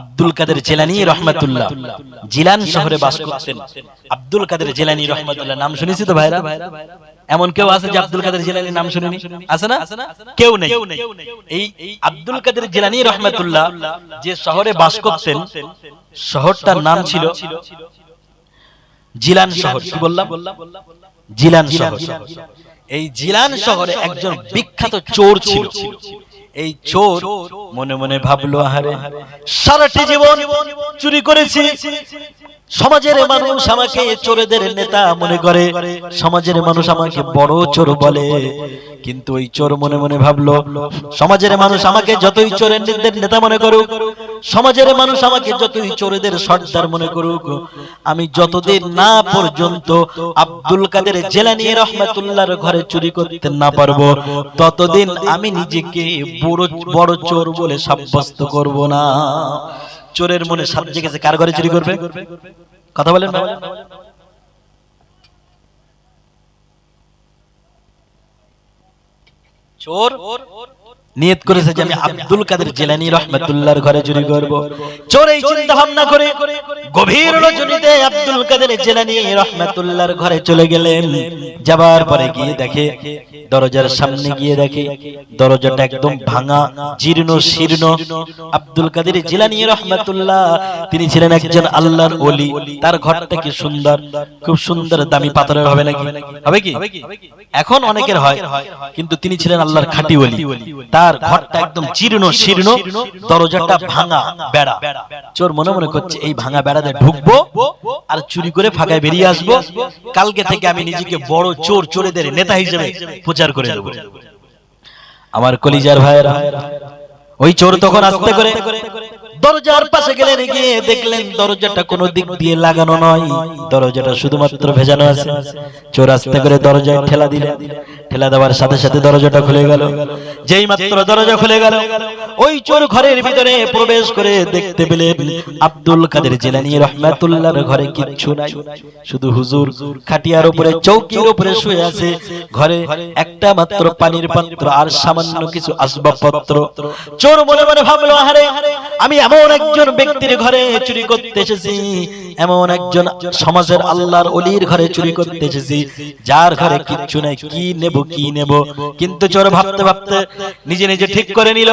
আব্দুল কাদের জেলানি রহমাতুল্লাহ। জিলান শহরে বাস করতেন। আব্দুল কাদের জেলানি রহমাতুল্লাহ, নাম শুনেছি তো ভাইরা? এমন কেউ আছে যে আব্দুল কাদের জেলানি নাম শুনেনি? আছে না? কেউ নেই। এই আব্দুল কাদের জেলানি রহমাতুল্লাহ যে শহরে বাস করতেন, শহরটার নাম ছিল জিলান শহর। কি বললাম? জিলান শহর। এই জিলান শহরে একজন বিখ্যাত চোর ছিল। এই চোর মনে মনে ভাবলো, আহারে, সারাটি জীবন চুরি করেছি। সমাজের মানুষ আমাকে চোরেদের নেতা মনে করে। সমাজের মানুষ আমাকে বড় চোর বলে। কিন্তু ওই চোর মনে মনে ভাবলো, সমাজের মানুষ আমাকে যতই চোরের নেতা মনে করুক সমাজের মানুষ আমাকে যতই চোরেদের সর্দার মনে করুক, আমি যতদিন না পর্যন্ত আব্দুল কাদের জেলানি রহমাতুল্লাহর ঘরে চুরি করতে না পারব, ততদিন আমি নিজেকে বড় বড় চোর বলে সাব্যস্ত করব না। চোরের মনে সাত জেগেছে, কার ঘরে চুরি করবে? কথা বলেন চোর? নিয়ত করেছে যে আমি আব্দুল কাদের জেলানি রহমাতুল্লাহর ঘরে চুরি করব। চোর এই চিন্তা ভাবনা করে গভীর রজনীতে আব্দুল কাদের জেলানি রহমাতুল্লাহর ঘরে চলে গেলেন। যাবার পরে গিয়ে দেখে দরজার সামনে গিয়ে দেখে দরজাটা একদম ভাঙা জীর্ণ শীর্ণ আব্দুল কাদের জিলানি রহমাতুল্লাহ। তিনি ছিলেন একজন আল্লাহর ওলি। তার ঘরটা কি সুন্দর খুব সুন্দর দামি পাথরের হবে নাকি? হবে কি? এখন অনেকের হয় কিন্তু তিনি ছিলেন আল্লাহর খাঁটি ওলি তার ঘরটা একদম জীর্ণ, শীর্ণ, দরজাটা ভাঙা বেড়া। চোর মনে মনে করছে, এই ভাঙা বেড়াতে ঢুকবো আর চুরি করে ফাঁকায় বেরিয়ে আসব। কালকে থেকে আমি নিজেকে বড় চোর, চোরেদের নেতা হিসেবে প্রচার করে দেবো। আমার কলিজার ভাইয়েরা, ওই চোর তখন আস্তে করে দরজার পাশে গেলেন গিয়ে দেখলেন দরজাটা কোনো দিক দিয়ে লাগানো নয়। দরজাটা শুধুমাত্র ভেজানো আছে। চোর আসতে করে দরজায় ঠেলা দিলে ঠেলা দেওয়ার সাথে সাথে দরজাটা খুলে গেল। যেই মাত্র দরজা খুলে গেল, ওই চোর ঘরের ভিতরে প্রবেশ করে দেখতে পেলেন আব্দুল কাদের জেলানি রহমাতুল্লাহর ঘরে কিচ্ছু নাই। শুধু হুজুর খাটিয়ার উপরে, চৌকির উপরে শুয়ে আছে। ঘরে একটা মাত্র পানির পাত্র আর সামান্য কিছু আসবাবপত্র। চোর মনে মনে ভাবলো, আহারে আমি এমন একজন ব্যক্তির ঘরে চুরি করতে এসেছি, এমন একজন সমাজের আল্লাহর অলির ঘরে চুরি করতে এসেছি, যার ঘরে কিচ্ছু নাই, কি নেব কি নেব? কিন্তু চোর ভাবতে ভাবতে নিজে নিজে ঠিক করে নিল,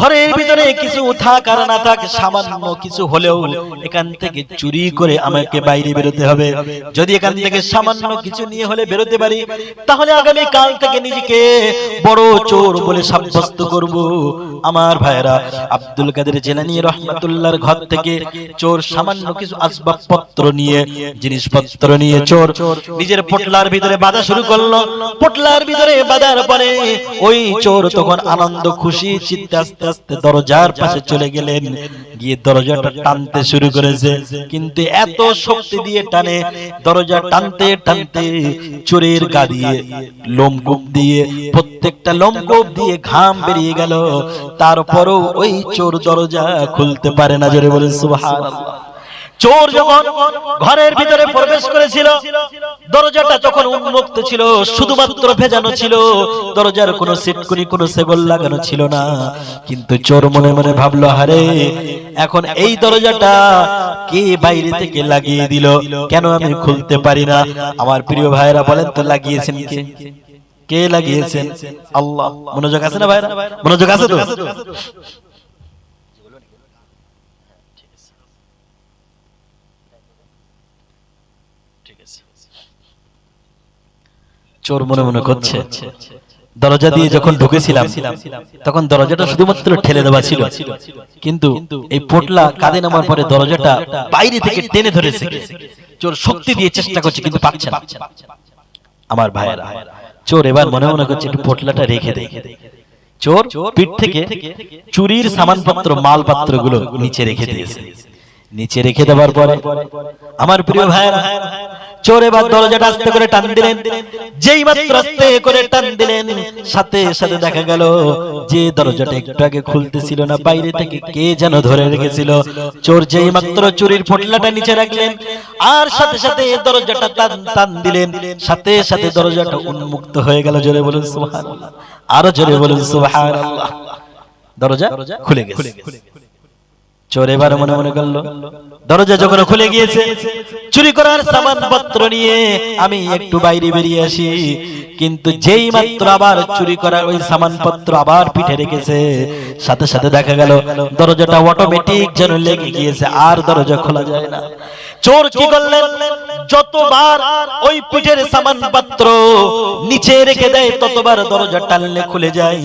ঘরের ভিতরে কিছু থাক আর না থাক, সামান্য কিছু হলেও এখান থেকে চুরি করে আমাকে বাইরে বেরোতে হবে। যদি এখান থেকে সামান্য কিছু নিয়ে হলে বেরোতে পারি, তাহলে আগামী কাল থেকে নিজেকে বড় চোর বলে সাব্যস্ত করব। আমার ভাইরা আব্দুল কাদের জেলানি রহমাতুল্লাহর ঘর থেকে চোর সামান্য কিছু আসবাবপত্র নিয়ে, জিনিসপত্র নিয়ে চোর নিজের পটলার ভিতরে বাধা শুরু করল। পটলার ভিতরে বাধার পরে ওই চোর তখন আনন্দ, খুশি, চিত্তে আস্তে আস্তে দরজার পাশে চলে গেলেন। গিয়ে দরজাটা টানতে শুরু করেছে। কিন্তু এত শক্তি দিয়ে টানে, দরজা টানতে টানতে চোরের গা দিয়ে লোমকূপ দিয়ে, প্রত্যেকটা লোমকূপ দিয়ে ঘাম বেরিয়ে গেল। তারপরও ওই চোর দরজা খুলতে পারে না, জোরে বলে সুবহানাল্লাহ। চোর যখন ঘরের ভিতরে প্রবেশ করেছিল, দরজাটা যখন উন্মুক্ত ছিল, শুধুমাত্র ভেজানো ছিল, দরজার কোনো সিটকুনি, কোনো সেগল লাগানো ছিল না। কিন্তু চোর মনে মনে ভাবলো হারে এখন এই দরজাটা কে বাইরে থেকে লাগিয়ে দিল? কেন আমি খুলতে পারি না? আমার প্রিয় ভাইরা বলেন তো, লাগিয়েছেন কে? কে লাগিয়েছেন? আল্লাহ। মনোযোগ আছে না ভাইরা মনোযোগ আছে তো? চোর মনে মনে করছে। দরজা দিয়ে যখন ঢুকেছিলাম তখন দরজাটা শুধুমাত্র ঠেলে দেওয়া ছিল। কিন্তু এই পোটলা কাঁদে নামার পরে দরজাটা বাইরে থেকে টেনে ধরেছে। চোর শক্তি দিয়ে চেষ্টা করছে কিন্তু পাচ্ছে না। আমার ভাইয়েরা চোর এবার মনে মনে করছে একটু পোটলাটা রেখে দে। চোর পিঠ থেকে চুরির সামানপত্র মালপত্রগুলো নিচে রেখে দিয়েছে। নিচে রেখে দেওয়ার পরে আমার প্রিয় ভাইয়েরা চোর এবার দরজাটা আস্তে করে টান দিলেন। যেই মাত্র আস্তে করে টান দিলেন, সাথে সাথে দেখা গেল যে দরজাটা একটু আগে খুলতেছিল না, বাইরে থেকে কে যেন ধরে রেখেছিল। চোর যেই মাত্র চুরির ফটলাটা নিচে রাখলেন, আর সাথে সাথে দরজাটা টান টান দিলেন, সাথে সাথে দরজাটা উন্মুক্ত হয়ে গেল। জোরে বলুন, সুবহানাল্লাহ। আরও জোরে বলুন, সুবহানাল্লাহ। দরজা খুলে গেছে। চোর এবার মনে মনে করল, দরজা যখন খুলে গিয়েছে, চুরি করার সামান পত্র নিয়ে আমি একটু বাইরে বেরিয়ে আসি। কিন্তু যেই মাত্র আবার চুরি করার ওই সামান পত্র আবার পিঠে রেখেছে, সাথে সাথে দেখা গেল দরজাটা অটোমেটিক যেন লেগে গিয়েছে, আর দরজা খোলা যায় না। চোর কি করলেন? যতবার ওই পিঠের সামান পত্র নিচে রেখে দেয় ততবার দরজা টানলে খুলে যায়।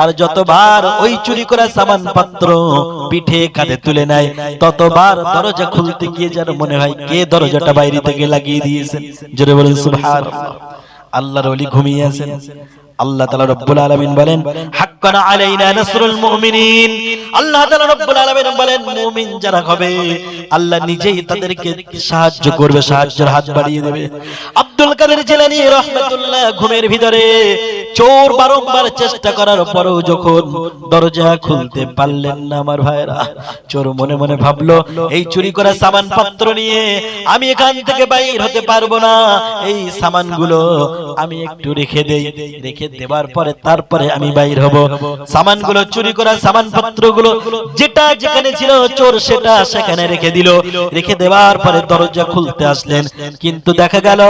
আর যতবার ওই চুরি করা সামান পত্র পিঠে কাঁধে তুলে নেয় ততবার দরজা খুলতে গিয়ে যেন মনে হয় কে দরজাটা বাইরে থেকে লাগিয়ে দিয়েছেন। জোরে বলেন সুবহানাল্লাহ। আল্লাহর ওলি ঘুমিয়ে আছেন। আল্লাহ তালা রব্বুল আলমিন বলেন, হাক্কানা আলাইনা নাসরুল মুমিনিন। আল্লাহ তাআলা রব্বুল আলামিন বলেন, মুমিন যারা হবে, আল্লাহ নিজেই তাদেরকে সাহায্য করবে, সাহায্যের হাত বাড়িয়ে দেবে। আব্দুল কাদের জিলানী রাহমাতুল্লাহ ঘুমের ভিতরে চোর বারংবার চেষ্টা করার পরেও যখন দরজা খুলতে পারলেন না আমার ভাইরা চোর মনে মনে ভাবলো, এই চুরি করা সামান পত্র নিয়ে আমি এখান থেকে বাইর হতে পারব না। এই সামানগুলো আমি একটু রেখে দেই। রেখে দেওয়ার পরে তারপরে আমি বাইর হব। সামানগুলো, চুরি করা সামান পত্রগুলো যেটা যেখানে ছিল চোর সেটা সেখানে রেখে দিল। রেখে দেওয়ার পরে দরজা খুলতে আসলেন। কিন্তু দেখা গেল,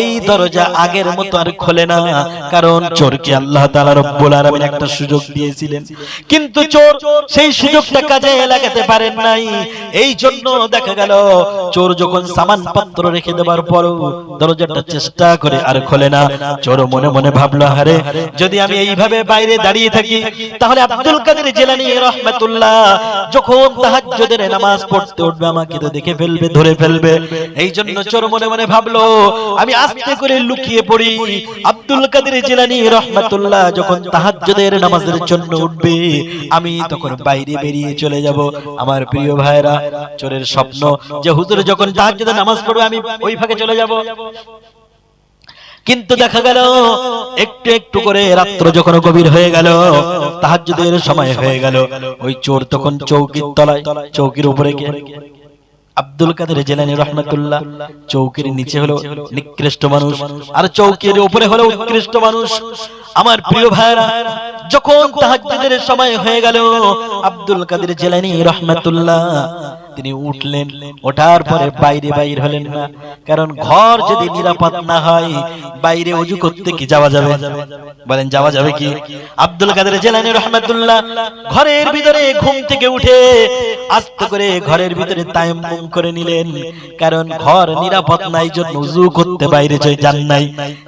এই দরজা আগের মতো আর খোলে না, কারণ চোরকে আল্লাহ তাআলা রব্বুল আলামিন একটা সুযোগ দিয়েছিলেন। কিন্তু চোর সেই সুযোগটা কাজে লাগাতে পারেন নাই। এই জন্য দেখা গেল, চোর যখন সামান পত্র রেখে দেওয়ার পরও দরজাটা চেষ্টা করে আর খোলে না। চোর মনে মনে ভাবলো হারে যদি আমি এইভাবে বাইরে দাঁড়িয়ে থাকি, তাহলে আব্দুল কাদের জেলানি রহমাতুল্লাহ যখন তাহাজ্জুদের নামাজ পড়তে উঠবে, আমাকে তো দেখে ফেলবে, ধরে ফেলবে। এই জন্য চোর মনে মনে ভাবলো, আমি আস্তে করে লুকিয়ে পড়ি। আব্দুল কাদের জেলানি রহমাতুল্লাহ, যখন তাহাজ্জুদের নামাজের জন্য উঠবে, আমি তখন বাইরে বেরিয়ে চলে যাব। আমার প্রিয় ভাইরা চোরের স্বপ্ন যে হুজুর যখন তাহাজ্জুদের নামাজ পড়বে, আমি ওই ফাঁকে চলে যাব। কিন্তু দেখা গেল, একটু একটু করে রাত্র যখন গভীর হয়ে গেল, তাহাজ্জুদের সময় হয়ে গেল। ওই চোর তখন চৌকির তলায়, চৌকির উপরে গিয়ে আব্দুল কাদের জেলানি রহমতুল্লাহ চৌকির নিচে হলো নিকৃষ্ট মানুষ, আর চৌকির উপরে হলো উৎকৃষ্ট মানুষ। আমার প্রিয় ভাইরা যখন তাহাজ্জুদের সময় হয়ে গেল, আব্দুল কাদের জেলানি রহমতুল্লাহ তিনি উঠলেন। ওঠার পরে বাইরে বাইর হলেন না। কারণ ঘর যদি নিরাপদ না হয় বাইরে অজু করতে কি যাওয়া যাবে? বলেন যাওয়া যাবে কি? আব্দুল কাদের জেলানি রহমতুল্লাহ ঘরের ভিতরে ঘুম থেকে উঠে আস্তে করে ঘরের ভিতরে তায়াম্মুম করে নিলেন। কারণ ঘর নিরাপদ নাই জন্য উজু করতে বাইরে যাই যান নাই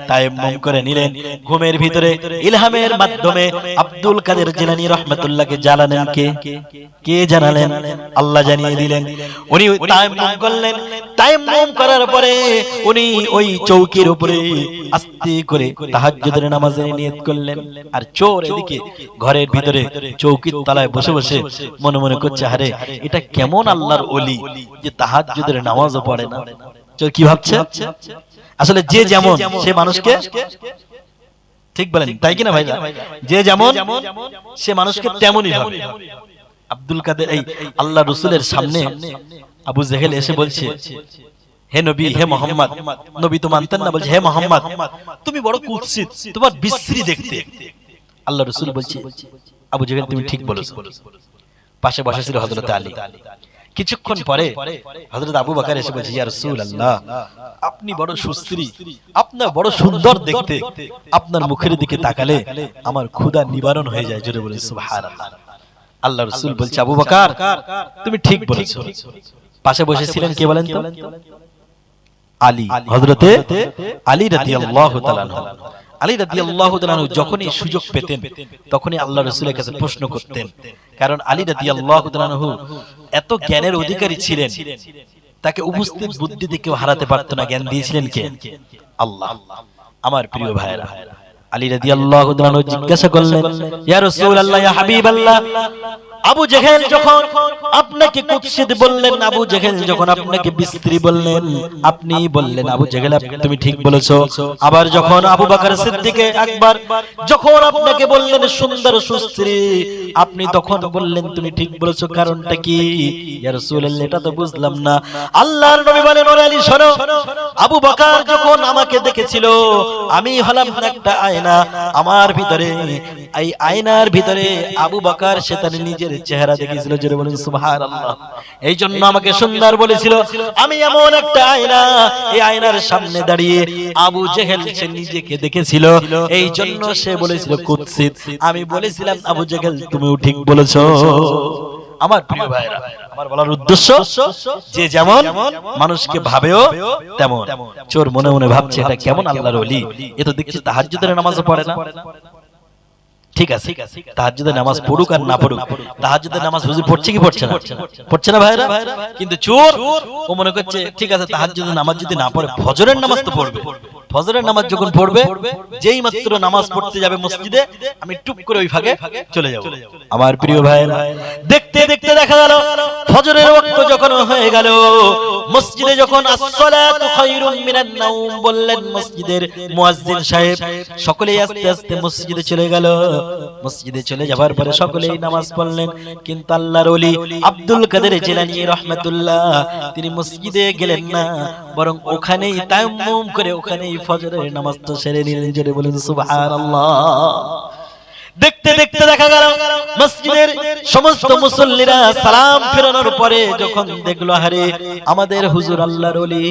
তায়াম্মুম করে নিলেন। ঘুমের ভিতরে ইলহামের মাধ্যমে আব্দুল কাদের জিলানী রহমাতুল্লাহকে জানালেন কে? কে? জানালেন? আল্লাহ জানিয়ে দিলেন উনি তায়াম্মুম করলেন। তায়াম্মুম করার পরে উনি ওই চৌকির উপরে আস্তে করে তাহাজ্জুদের নামাজের নিয়ত করলেন। আর চোর এদিকে ঘরের ভিতরে চৌকির তলায় বসে বসে মনে মনে করছে আরে এটা কেমন আল্লাহর ওলি যে তাহাজ্জুদের নামাজও পড়ে না? চোর কি ভাবছে? আসলে যে যেমন সে মানুষকে ঠিক বলেন তাই কিনা ভাই যে যেমন সে মানুষকে তেমনই ভাবে। আব্দুল কাদের এই আল্লাহ রসুলের সামনে আবু জেহেল এসে বলছে, হে নবী, হে মোহাম্মদ, নবী তো মানতেন না। বলছে, হে মোহাম্মদ, তুমি বড় কুৎসিত, তোমার বিশ্রী দেখতে। আল্লাহ রসুল বলছে, আবু জেহেল, তুমি ঠিক বলেছ। পাশে বসা ছিল হজরত আলী। কিছুক্ষণ পরে হজরত আবু বাকার এসে বলছে, ইয়া রাসূলুল্লাহ, আপনি বড় সুশ্রী আপনার বড় সুন্দর দেখতে, আপনার মুখের দিকে তাকালে আমার ক্ষুধা নিবারণ হয়ে যায়। জোরে বলে, সুবহানাল্লাহ। আল্লাহ রসুল বলছে আবু বাকার তুমি ঠিক বলেছ। পাশে বসেছিলেন কে বলেন তো? আলী হজরতে আলী রাদিয়াল্লাহু তাআলা আলী যখনই সুযোগ পেতেন তখনই আল্লাহ রাসূলের কাছে প্রশ্ন করতেন। কারণ আলী রাদিয়াল্লাহু তাআলা এত জ্ঞানের অধিকারী ছিলেন। তাকে উপস্থিত বুদ্ধি কেউ হারাতে পারতো না। জ্ঞান দিয়েছিলেন কে? আল্লাহ। আমার প্রিয় ভাইরা আলী রাদিয়াল্লাহু তাআলা জিজ্ঞাসা করলেন আবু জেহেল যখন আপনাকে কুৎসিত বললেন, আবু জেহেল যখন আপনাকে বিস্ত্রী বললেন আপনি বললেন, আবু জেহেল তুমি ঠিক বলেছ। আবার যখন আবু বকর সিদ্দিকে একবার যখন আপনাকে বললেন, সুন্দর সুস্ত্রী আপনি তখন বললেন, তুমি ঠিক বলেছ, কারণটা কি? ইয়া রাসূলুল্লাহ, এটা তো বুঝলাম না। আল্লাহর নবী বলেন, ওরে আলী, শোনো। আবু বকর যখন আমাকে দেখেছিল, আমি হলাম একটা আয়না। আমার ভিতরে, এই আয়নার ভিতরে আবু বকর, সে তার নিজের চেহারা দেখেছিল, জোরে বলুন, সুবহানাল্লাহ। এই জন্য আমাকে সুন্দর বলেছিল, আমি এমন একটা আয়না। এই আয়নার সামনে দাঁড়িয়ে আবু জেহেল সে নিজেকে দেখেছিল। এই জন্য সে বলেছিল, কুৎসিত। আমি বলেছিলাম, আবু জেহেল তুমিও ঠিক বলেছ। আমার প্রিয় ভাইরা আমার বলার উদ্দেশ্য যে যেমন মানুষকে ভাবেও তেমন। চোর মনে মনে ভাবছে এটা কেমন আল্লাহর ওলি? এ তো দেখছি তাহাজ্জুদের নামাজও পড়ে না। ঠিক আছে তাহাজ্জুদের নামাজ পড়ুক আর না পড়ুক তাহাজ্জুদের নামাজ হুজুর পড়ছে কি পড়ছে না? পড়ছে না? ভাইরা? কিন্তু চোর ও মনে করছে ঠিক আছে তাহাজ্জুদের নামাজ যদি না পড়ে ফজরের নামাজ তো পড়বে। ফজরের নামাজ যখন পড়বে যেই মাত্র নামাজ পড়তে যাবে মসজিদে আমি টুপ করে ওই ফাঁকে চলে যাব। আমার প্রিয় ভাইরা দেখতে দেখতে দেখা গেল ফজরের ওয়াক্ত যখন হয়ে গেল মসজিদে যখন আসসালাতু খায়রুম মিনান নাওম বললেন মসজিদের মুয়াজ্জিন সাহেব সকলেই আস্তে আস্তে মসজিদে চলে গেল। মসজিদে চলে যাবার পরে সকলেই নামাজ পড়লেন। কিন্তু আল্লাহর ওলি আব্দুল কাদের জিলানী রাহমাতুল্লাহ তিনি মসজিদে গেলেন না বরং ওখানেই তায়াম্মুম করে ওখানেই ফজরের নামাজটা সেরে নিলেন জোরে বলেন সুবহানাল্লাহ। দেখতে দেখতে দেখা গেল, মসজিদের সমস্ত মুসল্লিরা সালাম ফেরানোর পরে যখন দেখল হারে আমাদের হুজুর আল্লাহর ওলি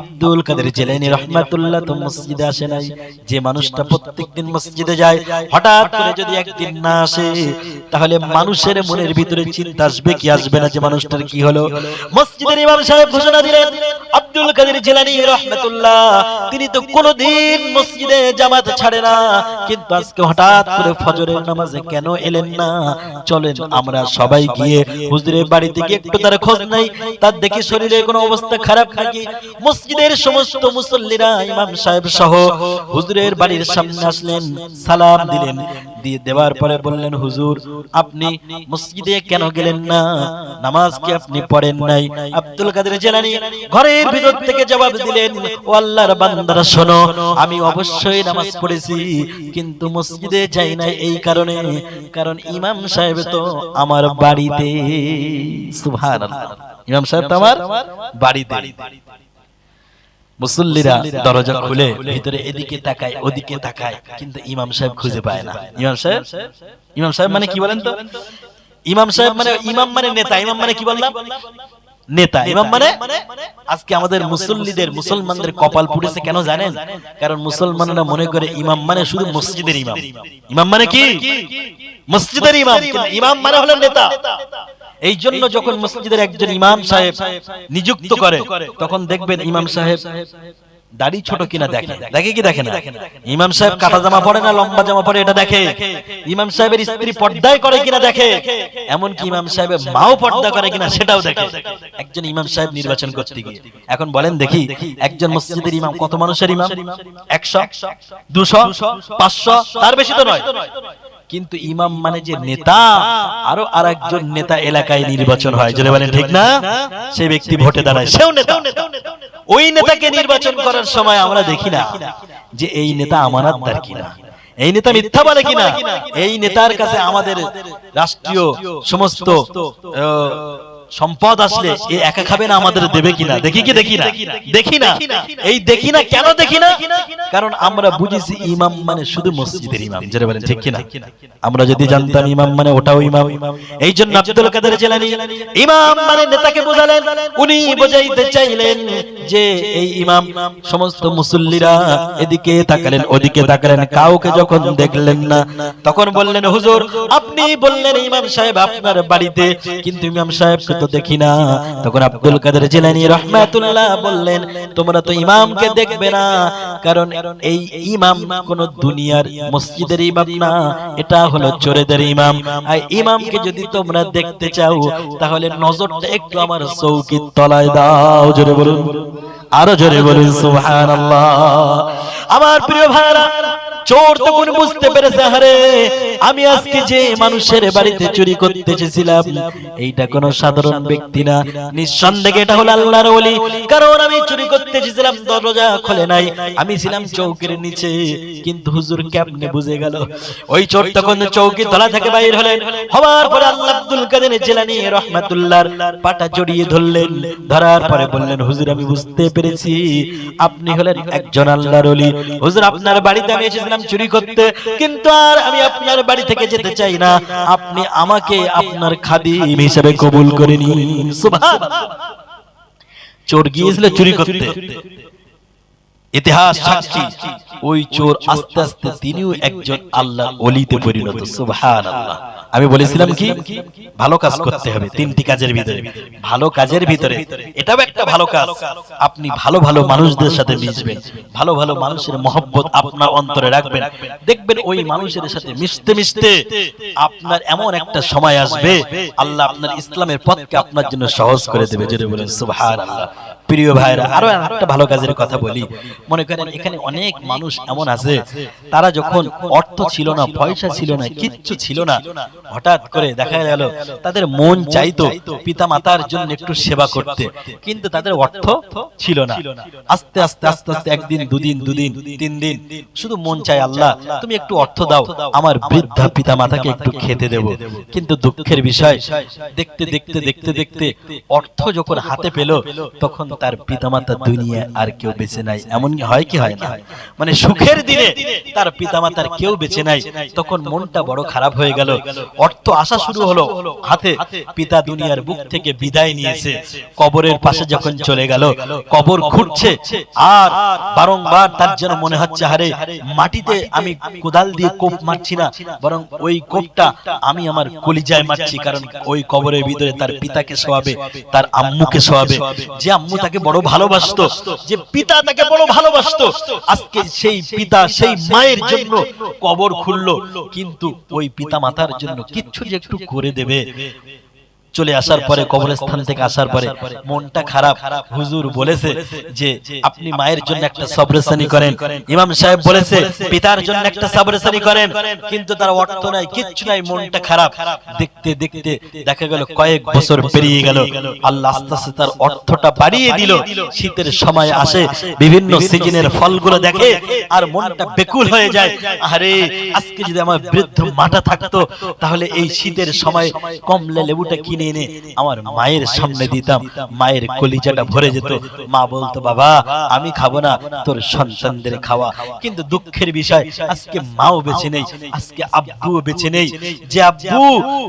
আব্দুল কাদের জেলানি রহমাতুল্লাহ তো মসজিদে আসে নাই। যে মানুষটা প্রত্যেকদিন মসজিদে যায়, হঠাৎ করে যদি একদিন না আসে, তাহলে মানুষের মনের ভিতরে চিন্তা আসবে কি আসবে না, যে মানুষটার কি হলো? মসজিদের ইমাম সাহেব ঘোষণা দিলেন, আব্দুল কাদের জেলানি রহমাতুল্লাহ, তিনি তো কোনোদিন মসজিদে জামাত ছাড়ে না, কিন্তু আজকে হঠাৎ করে ফজরের নামাজে কেন এলেন না? চলেন আমরা সবাই গিয়ে হুজুরের বাড়িতে গিয়ে একটু তার খোঁজ নাই। তার দেখি শরীরে কোনো অবস্থা খারাপ নাকি? মসজিদের সমস্ত মুসল্লিরা ইমাম সাহেব সহ হুজুরের বাড়ির সামনে আসলেন। সালাম দিলেন। দিয়ে দেওয়ার পরে বললেন, হুজুর, আপনি মসজিদে কেন গেলেন না? নামাজ কি আপনি পড়েন নাই? আব্দুল কাদের জেলানি ঘরের ভিতর থেকে জবাব দিলেন, ও আল্লাহর বান্দারা, শোনো, আমি অবশ্যই নামাজ পড়েছি, কিন্তু মসজিদে যাই নাই এই কারণে, কারণ ইমাম সাহেব তো আমার বাড়িতে। সুবহানাল্লাহ। ইমাম সাহেব তো আমার বাড়িতে। মুসল্লিরা দরজা খুলে ভিতরে এদিকে তাকায় ওদিকে তাকায় কিন্তু ইমাম সাহেব খুঁজে পায় না ইমাম সাহেব ইমাম সাহেব মানে কি বলেন তো ইমাম সাহেব মানে ইমাম মানে নেতা ইমাম মানে কি বললাম নেতা ইমাম মানে আজকে আমাদের মুসল্লিদের মুসলমানদের কপাল পুড়েছে কেন জানেন কারণ মুসলমানরা মনে করে ইমাম মানে শুধু মসজিদের ইমাম ইমাম মানে কি মসজিদের ইমাম ইমাম মানে হলো নেতা এই জন্য যখন মসজিদের একজন ইমাম সাহেব নিযুক্ত করে তখন দেখবেন ইমাম সাহেব দাড়ি ছোট কিনা দেখে। দেখে। কি দেখে না? ইমাম সাহেব কাটা জামা পরে না লম্বা জামা পরে এটা দেখে? ইমাম সাহেবের স্ত্রী পর্দায় করে কিনা দেখে? এমন কি ইমাম সাহেবের মাও পর্দা করে কিনা সেটাও দেখে। একজন ইমাম সাহেব নির্বাচন করতে গিয়ে। এখন বলেন দেখি একজন মসজিদের ইমাম কত মানুষের ইমাম? একশো দুশো পাঁচশো তার বেশি তো নয়। কিন্তু ইমাম মানে যে নেতা আরও আর একজন নেতা এলাকায় নির্বাচন হয়। যদি বলেন ঠিক না? সেই ব্যক্তি ভোটে দাঁড়ায়। সেও নেতা। ওই নেতাকে নির্বাচন করার সময় আমরা দেখি না যে এই নেতা আমানতদার কিনা। এই নেতা মিথ্যা বলে কিনা? এই নেতার কাছে আমাদের রাষ্ট্রীয় সমস্ত সম্পদ আসলে এ একা খাবে না আমাদের দেবে কিনা? দেখি কি দেখি না? দেখি না? এই দেখি না কেন দেখি না? কারণ আমরা বুঝেছি ইমাম মানে শুধু মসজিদের ইমাম যেটা বলেন, ঠিক কিনা? আমরা যদি জানতাম ইমাম মানে ওটাও ইমাম। এই জন্য আব্দুল কাদের জেলানি ইমাম মানে নেতাকে বোঝালেন, উনি বোঝাইতে চাইলেন যে এই ইমাম, সমস্ত মুসল্লিরা এদিকে তাকালেন, ওদিকে তাকালেন, কাউকে যখন দেখলেন না, তখন বললেন, হুজুর, আপনি বললেন ইমাম সাহেব আপনার বাড়িতে, কিন্তু ইমাম সাহেবকে তো দেখি না। তখন আব্দুল কাদের জেলানি রহমাতুল্লাহ বললেন, তোমরা তো ইমামকে দেখবে না। কারণ এই ইমাম কোন দুনিয়ার মসজিদের ইমাম না। এটা হলো চোরেদের ইমাম। আর ইমামকে যদি তোমরা দেখতে চাও, তাহলে নজরটা একটু আমার চৌকির তলায় দাও। জোরে বলুন। আরও জোরে বলুন, সুবহানাল্লাহ। আমার প্রিয় ভাইরা চোর তখন বুঝতে পেরেছে হারে আমি আজকে যে মানুষের বাড়িতে চুরি করতে চেয়েছিলাম এইটা কোন সাধারণ ব্যক্তি না। নিঃসন্দেহে এটা হলো আল্লাহর ওলি। কারণ আমি চুরি করতে এসেছিলাম, দরজা খোলে নাই। আমি ছিলাম চৌকির নিচে, কিন্তু হুজুর কেমনে বুঝে গেল? ওই চোর তখন চৌকি তলা থেকে বাইর হলেন। হওয়ার পরে আল্লাহ আব্দুল কাদের জেলানি রহমাতুল্লাহর পাটা জড়িয়ে ধরলেন। ধরার পরে বললেন, হুজুর আমি বুঝতে পেরেছি, আপনি হলেন একজন আল্লাহর ওলি। হুজুর, আপনার বাড়িতে আমি এসেছিলাম চুরি করতে, কিন্তু আর আমি আপনার বাড়ি থেকে যেতে চাই না। আপনি আমাকে আপনার খাদিম হিসেবে কবুল করে নিন। চোর গিয়েছিল চুরি করতে। ইতিহাস, সাক্ষী। ওই চোর আস্তে আস্তে তিনিও একজন আল্লাহ অলিতে পরিণত। সুবহানাল্লাহ। আমি বলেছিলাম কি? ভালো কাজ করতে হবে তিনটি কাজের ভিতরে। ভালো কাজের ভিতরে। এটাও একটা ভালো কাজ। আপনি ভালো ভালো মানুষদের সাথে মিশবেন। ভালো ভালো মানুষের মহব্বত আপনার অন্তরে রাখবেন। দেখবেন ওই মানুষের সাথে মিশতে মিশতে আপনার এমন একটা সময় আসবে। আল্লাহ আপনার ইসলামের পথকে আপনার জন্য সহজ করে দেবে। যদি বলেন সুবহানাল্লাহ। প্রিয় ভাইরা আরও একটা ভালো কাজের কথা বলি। মনে করেন এখানে অনেক মানুষ এমন আছে তারা যখন অর্থ ছিল না পয়সা ছিল না কিচ্ছু ছিল না হঠাৎ করে দেখা গেল তাদের মন চাইতো পিতা মাতার জন্য একটু সেবা করতে কিন্তু তাদের অর্থ ছিল না। আস্তে আস্তে আস্তে আস্তে একদিন দুদিন দুদিন তিন দিন শুধু মন চায় আল্লাহ তুমি একটু অর্থ দাও আমার বৃদ্ধা পিতা মাতাকে একটু খেতে দেব। কিন্তু দুঃখের বিষয় দেখতে দেখতে দেখতে দেখতে অর্থ যখন হাতে পেল তখন তার পিতামাতা দুনিয়া আর কেউ বেঁচে নাই। এমন হয় কি হয় না? মানে সুখের দিনে তার পিতামাতার কেউ বেঁচে নাই। তখন মনটা বড় খারাপ হয়ে গেল। অর্থ আসা শুরু হলো। হাতে পিতা দুনিয়ার বুক থেকে বিদায় নিয়েছে। কবরের পাশে যখন চলে গেল, কবর ঘুরছে আর বারংবার তার যেন মনে হচ্ছে হারে মাটিতে আমি কোদাল দিয়ে কোপ মারছি না, বরং ওই কোপটা আমি আমার কলিজায় মারছি, কারণ ওই কবরের ভিতরে তার পিতাকে শোয়াবে, তার আম্মুকে শোয়াবে। যে আম্মু তাকে বড় ভালোবাসতো, যে পিতা তাকে বড় ভালোবাসতো। আজকে সেই পিতা, সেই মায়ের জন্য কবর খুললো, কিন্তু ওই পিতা মাতার জন্য কিচ্ছু যে একটু করে দেবে। চলে আসার পরে কবরস্থান থেকে আসার পরে মনটা খারাপ। হুজুর বলেছে যে আপনি মায়ের জন্য একটা সবরেসানি করেন। ইমাম সাহেব বলেছে পিতার জন্য একটা সবরেসানি করেন কিন্তু তার অর্থ নাই কিচ্ছু নাই মনটা খারাপ। দেখতে দেখতে দেখা গেল কয়েক বছর পেরিয়ে গেল। আল্লাহ আস্তে আস্তে তার অর্থটা বাড়িয়ে দিল। শীতের সময় আসে বিভিন্ন সিজনের ফলগুলো দেখে আর মনটা বেকুল হয়ে যায়। আরে আজকে যদি আমার বৃদ্ধ মাটা থাকতো তাহলে এই শীতের সময় কমলা লেবুটা কিনে এনে আমার মায়ের সামনে দিতাম মায়ের কলিজাটা ভরে যেত। মা বলতো বাবা আমি খাব না তোর সন্তানদের খাওয়া। কিন্তু দুঃখের বিষয় আজকে মাও বেঁচে নেই আজকে আব্বুও বেঁচে নেই। যে আব্বু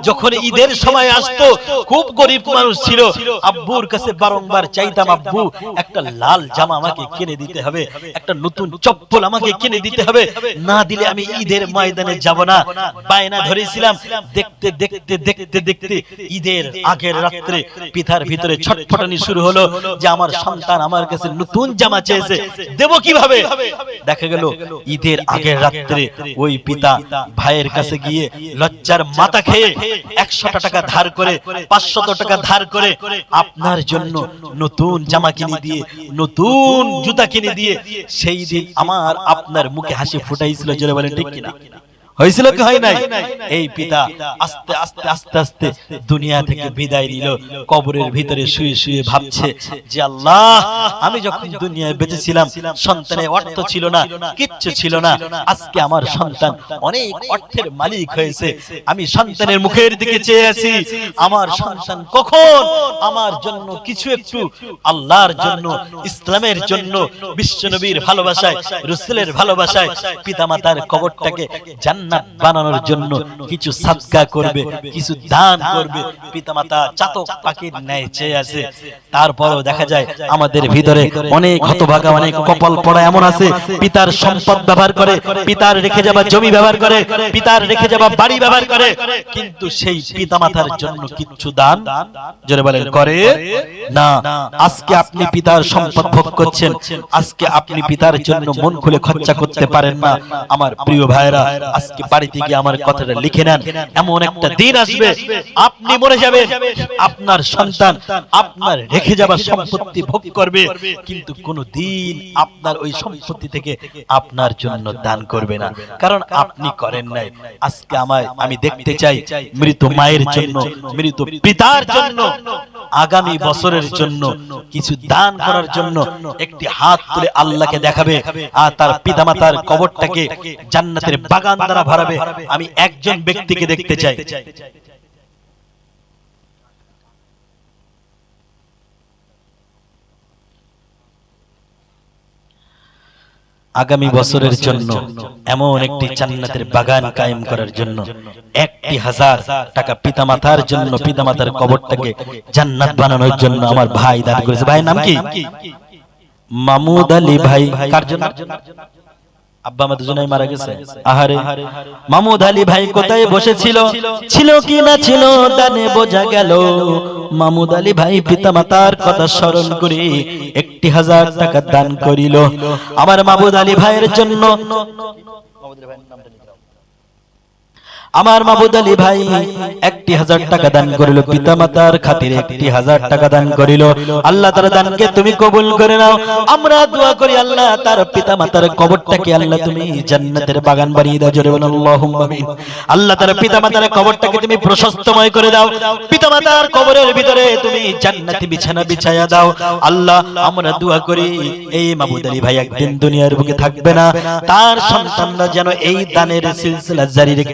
যখন ঈদের সময় আসতো খুব গরিব মানুষ ছিল। আব্বুর কাছে বারংবার চাইতাম আব্বু একটা লাল জামা আমাকে কিনে দিতে হবে একটা নতুন চপ্পল আমাকে কিনে দিতে হবে। না দিলে আমি ঈদের ময়দানে যাব না। বায়না ধরেছিলাম দেখতে দেখতে দেখতে দেখতে ঈদের আগের রাত্রে পিতার ভিতরে ছটফটানি শুরু হলো যে আমার সন্তান আমার কাছে নতুন জামা চেয়েছে। দেব কীভাবে? দেখা গেল ঈদের আগের রাত্রে ওই পিতা ভাইয়ের কাছে গিয়ে লজ্জার মাথা খেয়ে একশো টাকা ধার করে পাঁচশত টাকা ধার করে আপনার জন্য নতুন জামা কিনে দিয়ে নতুন জুতা কিনে দিয়ে সেই দিন আমার আপনার মুখে হাসি ফুটাইছিল জোরে বলেন ঠিক কিনা? হয়েছিল কি হয় নাই? এই পিতা আস্তে আস্তে আস্তে আস্তে দুনিয়া থেকে বিদায় নিল কবরের ভিতরে শুয়ে শুয়ে ভাবছে যে আল্লাহ আমি যখন দুনিয়ায় বেঁচেছিলাম সন্তানের অর্থ ছিল না কিচ্ছু ছিল না। আজকে আমার সন্তান অনেক অর্থের মালিক হয়েছে। আমি সন্তানের মুখের দিকে চেয়ে আছি। আমার সন্তান কখন আমার জন্য কিছু একটু আল্লাহর জন্য ইসলামের জন্য বিশ্বনবীর ভালোবাসায় রসুলের ভালোবাসায় পিতামাতার কবরটাকে জান্নাত বানানোর জন্য কিছু সাদকা করবে, কিছু দান করবে। পিতামাতা চাতক পাখির ন্যায় চেয়ে আছে। তারপরও দেখা যায় আমাদের ভিতরে অনেক হতভাগা, অনেক কপাল পড়া এমন আছে। পিতার সম্পদ ব্যবহার করে, পিতার রেখে যাওয়া জমি ব্যবহার করে, পিতার রেখে যাওয়া বাড়ি ব্যবহার করে। কিন্তু সেই পিতামাতার জন্য কিচ্ছু দান জোরে বলেন, করে না। আজকে আপনি পিতার সম্পদ ভোগ করছেন। আজকে আপনি পিতার জন্য মন খুলে খরচা করতে পারেন না। আমার প্রিয় ভাইরা আজকে বাড়িতে গিয়ে আমার কথাটা লিখে নেন। এমন একটা দিন আসবে আপনি মরে যাবেন। আপনার সন্তান আপনার রেখে যাওয়া সম্পত্তি ভোগ করবে। কিন্তু কোনো দিন আপনার ওই সম্পত্তি থেকে আপনার জন্য দান করবে না। কারণ আপনি করেন নাই। আজকে আমায় আমি দেখতে চাই মৃত মায়ের জন্য মৃত পিতার জন্য আগামী বছরের জন্য কিছু দান করার জন্য একটি হাত তুলে আল্লাহকে দেখাবে আর তার পিতামাতার কবরটাকে জান্নাতের বাগান দ্বারা ভরাবে আমি একজন ব্যক্তিকে দেখতে চাই। আগামী বছরের জন্য এমন একটি জান্নাতের বাগান কায়েম করার জন্য একটি হাজার টাকা পিতামাতার জন্য পিতামাতার কবরটাকে জান্নাত বানানোর জন্য আমার ভাই দান করেছে। ভাইয়ের নাম কি? মামুদ আলী ভাই কার জন্য? আব্বা আমার দুজনেই মারা গেছে। আহারে। মামুদ আলী ভাই কোথায় বসেছিল? ছিল কি না ছিল দানে বোঝা গেল। মামুদ আলী ভাই পিতামাতার কথা স্মরণ করে একটি হাজার টাকা দান করিল। আমার মামুদ আলী ভাইয়ের জন্য আমার মাবুদ আলী ভাই একটি হাজার টাকা দান করিল, পিতামাতার খাতিরে একটি হাজার টাকা দান করিল। আল্লাহ তার দানকে তুমি কবুল করে নাও। আমরা দোয়া করি, আল্লাহ তার পিতামাতার কবরটাকে আল্লাহ তুমি জান্নাতের বাগান বানিয়ে দাও। জোরে বলুন আমিন। আল্লাহ তার পিতামাতার কবরটাকে তুমি প্রশস্তময় করে দাও। পিতামাতার কবরের ভিতরে তুমি জান্নাতি বিছানা বিছায়া দাও। আল্লাহ, আমরা দোয়া করি, এই মাবুদ আলী ভাই একদিন দুনিয়ার বুকে থাকবে না। তার সন্তানরা যেন এই দানের সিলসিলা জারি রেখে